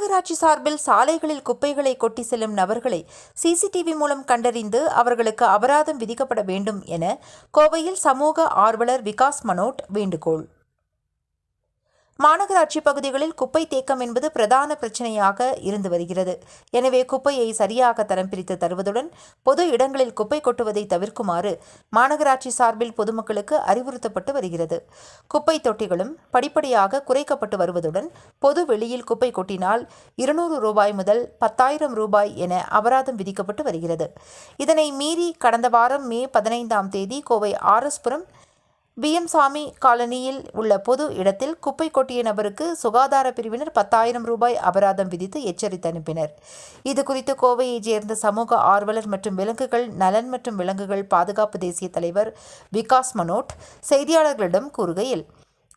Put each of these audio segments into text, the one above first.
மாநகராட்சி சார்பில் சாலைகளில் குப்பைகளை கொட்டி செல்லும் நபர்களை சிசிடிவி மூலம் கண்டறிந்து அவர்களுக்கு அபராதம் விதிக்கப்பட வேண்டும் என கோவையில் சமூக ஆர்வலர் விகாஸ் மனோட் வேண்டுகோள். மாநகராட்சி பகுதிகளில் குப்பை தேக்கம் என்பது பிரதான பிரச்சனையாக இருந்து வருகிறது. எனவே குப்பையை சரியாக தரம் பிரித்து தருவதுடன் பொது இடங்களில் குப்பை கொட்டுவதை தவிர்க்குமாறு மாநகராட்சி சார்பில் பொதுமக்களுக்கு அறிவுறுத்தப்பட்டு வருகிறது. குப்பை தொட்டிகளும் படிப்படியாக குறைக்கப்பட்டு வருவதுடன் பொது வெளியில் குப்பை கொட்டினால் இருநூறு ரூபாய் முதல் பத்தாயிரம் ரூபாய் என அபராதம் விதிக்கப்பட்டு வருகிறது. இதனை மீறி கடந்த வாரம் மே பதினைந்தாம் தேதி கோவை ஆர்எஸ்புரம் பிஎம்சாமி காலனியில் உள்ள பொது இடத்தில் குப்பை கொட்டிய நபருக்கு சுகாதார பிரிவினர் பத்தாயிரம் ரூபாய் அபராதம் விதித்து எச்சரித்து அனுப்பினர். இது குறித்து கோவையைச் சேர்ந்த சமூக ஆர்வலர் மற்றும் விலங்குகள் நலன் மற்றும் விலங்குகள் பாதுகாப்பு தேசிய தலைவர் விகாஸ் மனோட் செய்தியாளர்களிடம் கூறுகையில்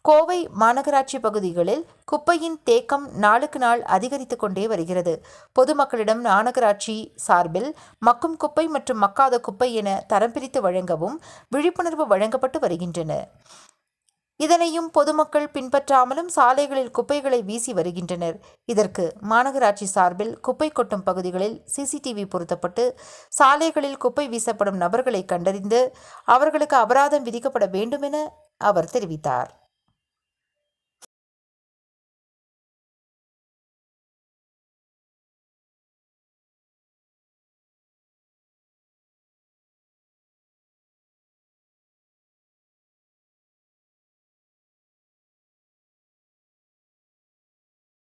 கோவை மாநகராட்சி பகுதிகளில் குப்பையின் தேக்கம் நாளுக்கு நாள் அதிகரித்து கொண்டே வருகிறது. பொதுமக்களிடம் மாநகராட்சி சார்பில் மக்கும் குப்பை மற்றும் மக்காத குப்பை என தரம் பிரித்து வழங்கவும் விழிப்புணர்வு வழங்கப்பட்டு வருகின்றன. இதனையும் பொதுமக்கள் பின்பற்றாமலும் சாலைகளில் குப்பைகளை வீசி வருகின்றனர். இதற்கு மாநகராட்சி சார்பில் குப்பை கொட்டும் பகுதிகளில் சிசிடிவி பொருத்தப்பட்டு சாலைகளில் குப்பை வீசப்படும் நபர்களை கண்டறிந்து அவர்களுக்கு அபராதம் விதிக்கப்பட வேண்டும் என அவர் தெரிவித்தார்.